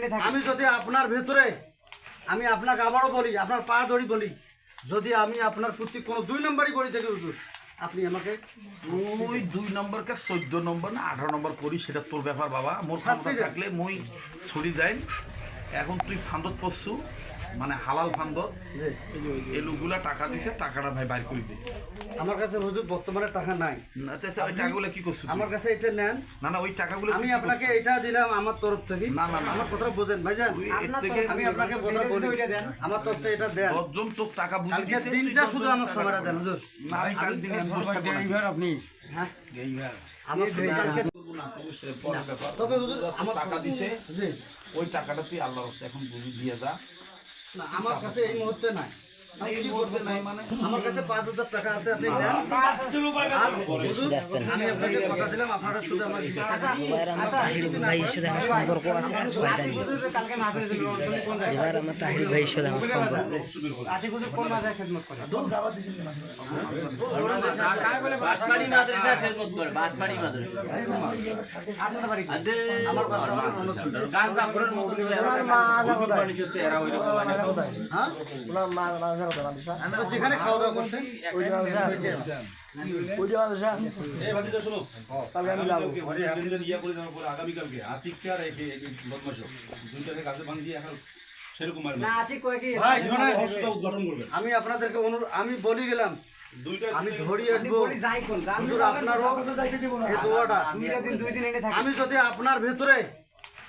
থাকি। আমি যদি আপনার ভেতরে আমি আপনাকে আবারও বলি আপনার পা ধরি বলি যদি আমি আপনার প্রতি কোনো দুই নম্বরই করি থাকি হুজুর আপনি আমাকে ওই দুই নম্বরকে চোদ্দ নম্বর না আঠারো নম্বর করি সেটা তোর ব্যাপার বাবা। মোর ক্ষমতা থাকলে মই ছড়ি যাই। এখন তুই ফান্দত পড়ছু। মানে হালাল ফান্দত যে এলুগুলা টাকা দিছে টাকাটা ভাই বাইর করে দে। আমার কাছে হুজুর বর্তমানে টাকা নাই। আচ্ছা, ওই টাকাগুলো কি করছ আমার কাছে এটা নেন। না না ওই টাকাগুলো আমি আপনাকে এটা দিলাম আমার তরফ থেকে। না, না, না। আমার কথাটা বোঝেন ভাইজান। আমি আপনাকে কথা বলি। ওইটা দেন। আমার তরফ থেকে এটা দেন। দশজন তোর টাকা বুঝে তুই দিনটা শুধু টাকা সময়টা দেন হুজুর। না আমি কাল দিন না। আপনি। হ্যাঁ? ড্রাইভার আমার কালকে। তবে হুজুর আমার টাকা দিছে জি। ওই টাকাটা তুই আল্লাহর রাস্তায় এখন বুঝি দিয়ে যা। না আমার কাছে এই মুহূর্তে নাই। মানে আমার কাছে পাঁচ হাজার টাকা আছে আপনি দেন। আমি আপনাকে কথা দিলাম আপনারা শুধু আমার বিশ টাকা এবার আমার তাহির ভাইয়ের সাথে আমার সম্পর্ক মাদ্রাসা করে বাঁশবাড়ি মাদ্রাসা হ্যাঁ যেখানে খাওয়া দাওয়া করছেন না আতি কয় কি ভাই শোনেন। আমি আপনাদেরকে অনুরোধ আমি বলি গেলাম আমি ধরিয়ে আসব। আপনারও এই দোয়াটা। আমি যদি আপনার ভেতরে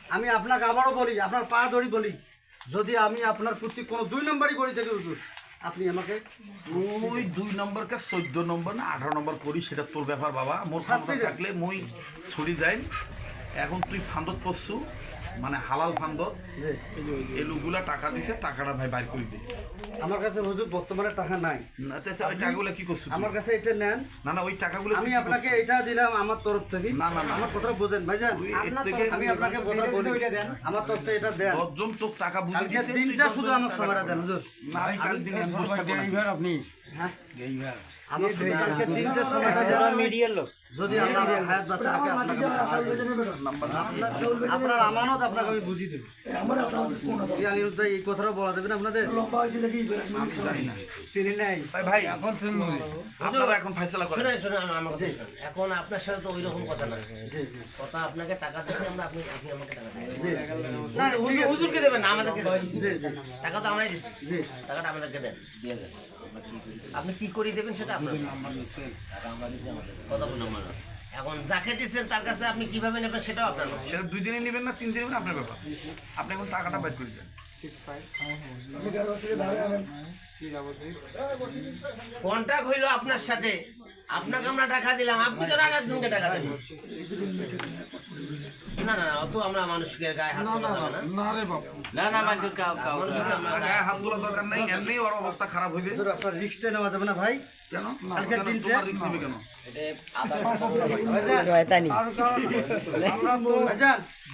আমি আপনাকে আবারও বলি আপনার পা ধরি বলি যদি আমি আপনার প্রতি কোনো দুই নম্বরই করি থেকে হুজুর আপনি আমাকে ওই দুই নম্বরকে চোদ্দ নম্বর না আঠারো নম্বর করি সেটা তোর ব্যাপার বাবা। মোর শাস্তি থাকলে মই ছড়ি যাই এখন তুই ফান্দত পড়ছু। মানে হালাল ফান্দত যে এলুগুলা টাকা দিছে টাকাটা ভাই বাইর করে দে। আমার কাছে হুজুর বর্তমানে টাকা নাই। আচ্ছা, আচ্ছা, ওই টাকাগুলো কি করছ আমার কাছে এটা নেন। না না ওই টাকাগুলো আমি আপনাকে এটা দিলাম আমার তরফ থেকে। না, না। আমার কথাটা বোঝেন আপনার থেকে আমি আপনাকে কথা বলি। ওইটা দেন। আমার তরফ থেকে এটা দেন। দশজন তোর টাকা বুঝে তুই দিনটা শুধু আমাকে সময়টা। দেন হুজুর। না আমি কাল দিন আমি বসে থাকব না। ড্রাইভার আপনি হ্যাঁ ড্রাইভার আমার শুধু কালকে দিনটা সময়টা দেন মিডিয়ার লোক। যদি আমার হায়াত বাঁচে আগে আপনাকে। আপনার- আপনার আমানত আপনাকে আমি বুঝিয়ে দেবো। এই কথাটা বলা যাবে না আপনাদের? চিনি নাই। ভাই, এখন শুনুন আপনারা এখন ফয়সালা করেন। শোনেন শোনেন আমার এখন আপনার সাথে তো ওই রকম কথা না। কথা আপনাকে টাকা দিচ্ছে আমরা আপনি আপনি আমাকে টাকা হুজুরকে দেবেন না আমাদেরকে দেবেন। জি জি। টাকা তো আমরাই দিচ্ছি টাকাটা আমাদেরকে দেন দিয়ে দেন। আপনি কি করে দেবেন সেটা আপনার দিচ্ছি আমাদের। কথা বললাম আমরা। এখন যাকে দিচ্ছেন তার কাছে আপনি কীভাবে নেবেন সেটাও আপনার ব্যাপার। সেটা দুই দিনে নেবেন না তিন দিনে নেবেন আপনার ব্যাপার। আপনি এখন টাকাটা বাইর করে দেন। কন্ট্রাক্ট হইল আপনার সাথে। আপনাকে আমরা টাকা দিলাম আপনি তো আর একজনকে টাকা দেবেন না না না অত আমরা মানুষকে গায়ে হাত তোলা যাবে না। না রে বাপু। না না মানুষের কাউ কাউ মানুষকে আমরা গায়ে- হাত তোলা দরকার নেই এমনি ওর অবস্থা খারাপ হইবে। আপনার রিক্সটা নেওয়া যাবে না ভাই? কেন? কালকে রিস্ক নেবে কেন?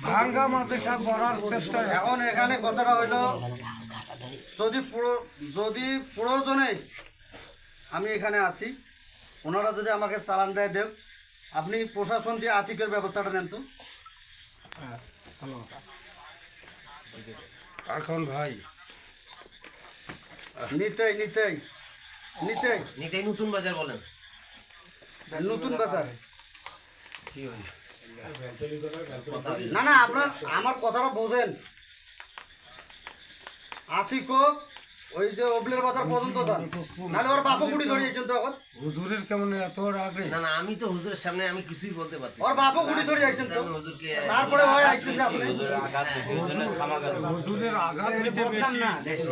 ভাঙ্গা মাদ্রাসা করার চেষ্টা এখন এখানে কথাটা হইল যদি যদি প্রয়োজনে আমি এখানে আছি ওনারা যদি আমাকে চালান দেয় দেব। আপনি প্রশাসন দিয়ে আতিকের ব্যবস্থাটা নেন তো। এখন ভাই? নিতেই নিতেই নিতেই। নিতেই নতুন বাজার বলেন। নতুন বাজার। না না আপনার আমার কথাটা বোঝেন। আতিকো ওই যে অবলের বাজার পর্যন্ত যান। নাহলে ওর বাপও গুড়ি ধরিয়েছেন তো এখন। হুজুরের কেমন এত রাগে? না না আমি তো হুজুরের সামনে আমি কিছুই বলতে পারছি ওর বাপও গুড়ি তো। হুজুরকে তারপরে হয় আইছেন যে আপনি। হুজুরের আঘাত হইতে বেশি। দেখি।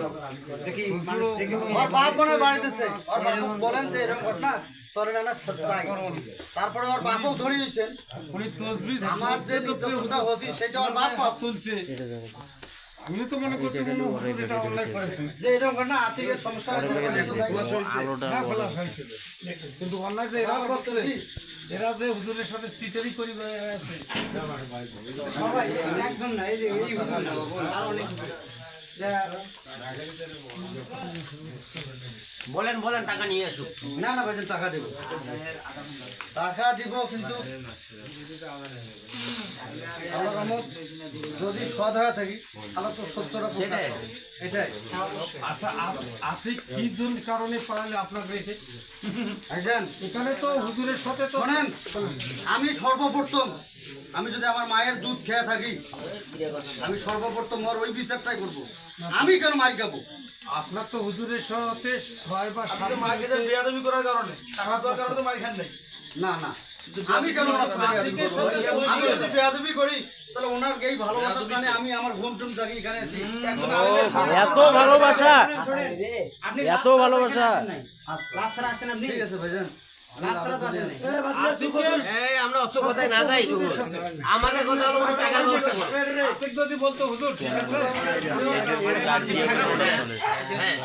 দেখি ওর বাপ মনে বাড়িতেছে ওর বাপ বলেন যে এরকম ঘটনা চলে না না তারপরে ওর বাপও ধরিয়েছেন আমার যে নির্যাতনটা হচ্ছি সেটা ওর বাপ বাপ। তুলছে। আমিও তো মনে করছি হুজুর এটা অন্যায় করেছে। যে এরকম সমস্যা হয়েছিল। কিন্তু অন্যায় যে এরা করছে। এরা যে হুজুরের সাথে চিটারি করি আছে। সবাই একজন না এই যে এই হুজুর, আর অনেক হুজুর। বলেন বলেন টাকা নিয়ে আসুক না না ভাইজান টাকা দেব। টাকা দিব কিন্তু আল্লাহ রহমত যদি সৎ হয়ে থাকি আল্লাহ তো সত্যটা সেটাই। এটাই। আচ্ছা আপনি কি জন কারণে পালালে আপনার রেখে ভাইজান এখানে তো হুজুরের সাথে শোনেন আমি সর্বপ্রথম আমি যদি আমার মায়ের দুধ খেয়ে থাকি আমি সর্বপ্রথম ওর ওই বিচারটাই করব। আমি কেন মার খাব? আপনার তো হুজুরের সাথে ছয় বা সাত মার্কেটে মিনিটে- বেয়াদবি করার কারণে। টাকা দেওয়ার কারণে তো মার খান নাই। না না। আমি কেন? আমি যদি বেয়াদবি করি তাহলে ওনার এই ভালোবাসার টানে আমি আমার ঘুম টুম জাগি এখানে আছি। এত ভালোবাসা। এত ভালোবাসা। ঠিক আছে ভাইজান। লাভ ছাড়া তো আসেন নাই এই আমরা অত কথায় না যাই আমাদের কথা হলো টাকার ব্যবস্থা করো যদি বলতো হুজুর ঠিক আছে হ্যাঁ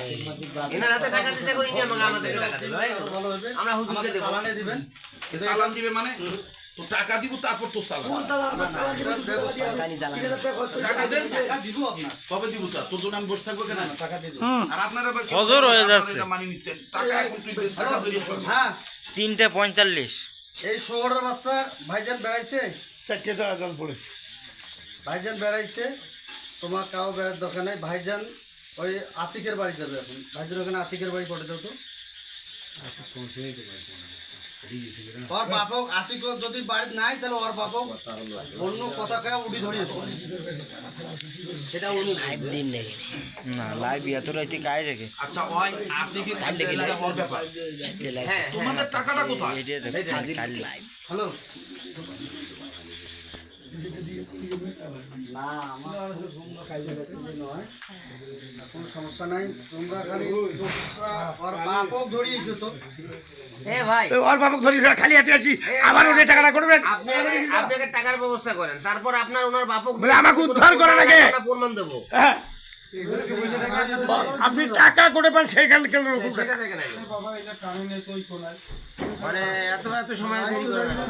এনার হাতে টাকা দিতে করি আমাকে আমাদের টাকা দেবে ভাই। ভালো হবে আমরা হুজুরকে দেবো। দিবেন চালান দিবে মানে তো টাকা দিব তারপর তো টাকা দেন টাকা দিব আপনার কবে দিব তা তোর জন্য আমি বসে থাকব কেন টাকা দিব আর আপনারা হয়ে যাচ্ছে। মানি নিচ্ছেন টাকা এখন তুই টাকা হ্যাঁ তিনটে পঁয়তাল্লিশ। এই শহরের বাচ্চা ভাইজান বেড়াইছে? চারটে জল পড়েছে। ভাইজান বেড়াইছে তোমার কাউ বেড়ার দোকানে নেই। ভাইজান ওই আতিকের বাড়ি যাবে এখন। ভাইজান ওখানে আতিকের বাড়ি পড়ে দাও তো। ওর বাপক আতিক যদি বাড়ি নাই তাহলে ওর বাপক অন্য কথা কে উঠি ধরিয়েছে সেটা উনি দিন নাকি না। লাইভ এত রাইতে কাজ দেখে? আচ্ছা ওই আর্থিকে খাইলে লাগে ওর ব্যাপার। হ্যাঁ তোমাদের টাকাটা কোথায়? হ্যালো না আমার নয় কোনো সমস্যা নাই তোমরা খালি ওর বাপক ধরিয়েছো তো এ ভাই। ওর বাপক ধরি খালি হাতে আছি আবার টাকাটা করবেন আপনি টাকার ব্যবস্থা করেন। তারপর আপনার ওনার বাপক আমাকে উদ্ধার করার আগে প্রমাণ দেবো। আপনি টাকা করে পান সেইখানে কেন তো মানে এত এত সময় দেরি করে না।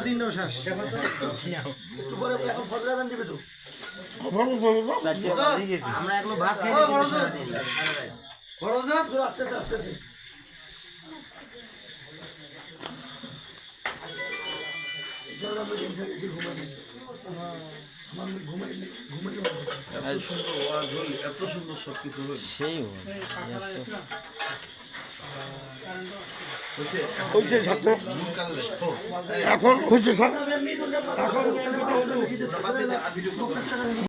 আমরা এখনও ভাত খেয়ে ও, বড় দিচ্ছি জোর। সারাদিন। বড় যা এত সুন্দর সব কিছু সেই হয়েছে? স্যার এখন হয়েছে স্যার